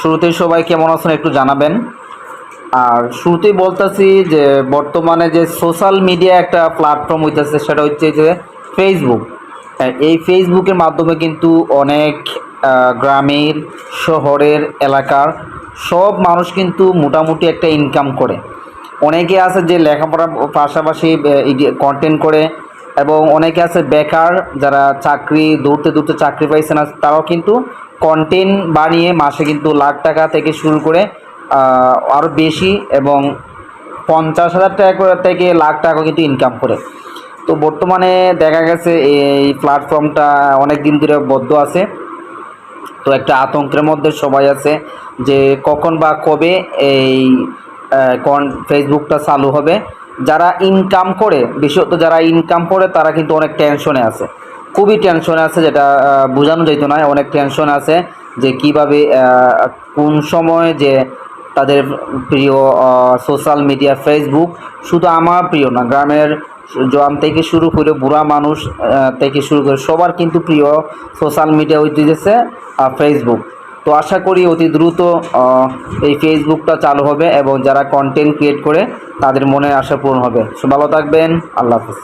শুরুতেই সবাই কেমন আছেন একটু জানাবেন। আর শুরুতেই বলতেছি যে বর্তমানে যে সোশ্যাল মিডিয়া একটা প্ল্যাটফর্ম হইতেছে সেটা হচ্ছে যে ফেসবুক হ্যাঁ, এই ফেসবুকের মাধ্যমে কিন্তু অনেক গ্রামের শহরের এলাকার সব মানুষ কিন্তু মোটামুটি একটা ইনকাম করে। অনেকে আছে যে লেখাপড়ার পাশাপাশি কন্টেন্ট করে এবং অনেকে আছে বেকার যারা চাকরি দৌড়তে দৌড়তে চাকরি পাইছে না, তারাও কিন্তু কন্টেন্ট বানিয়ে মাসে কিন্তু লাখ টাকা থেকে শুরু করে আরও বেশি এবং পঞ্চাশ হাজার টাকা থেকে লাখ টাকা কিন্তু ইনকাম করে। তো বর্তমানে দেখা গেছে এই প্ল্যাটফর্মটা অনেক দিন ধরে বদ্ধ আছে। তো একটা আতঙ্কের মধ্যে সবাই আছে যে কখন বা কবে এই ফেসবুকটা চালু হবে। যারা ইনকাম করে, বিশেষত যারা ইনকাম করে, তারা কিন্তু অনেক টেনশনে আছে। খুবই টেনশনে আছে যেটা বোঝানো যেত না, অনেক টেনশন আছে যে কীভাবে কোন সময় যে তাদের প্রিয় সোশ্যাল মিডিয়া ফেসবুক শুধু আমার প্রিয় না, গ্রামের জোয়ান থেকে শুরু করে বুড়া মানুষ থেকে শুরু করে সবার কিন্তু প্রিয় সোশ্যাল মিডিয়া হইতেছে ফেসবুক তো আশা করি অতি দ্রুত এই ফেসবুকটা চালু হবে এবং যারা কন্টেন্ট ক্রিয়েট করে তাদের মনের আশা পূরণ হবে। সো ভালো থাকবেন, আল্লাহ হাফিজ।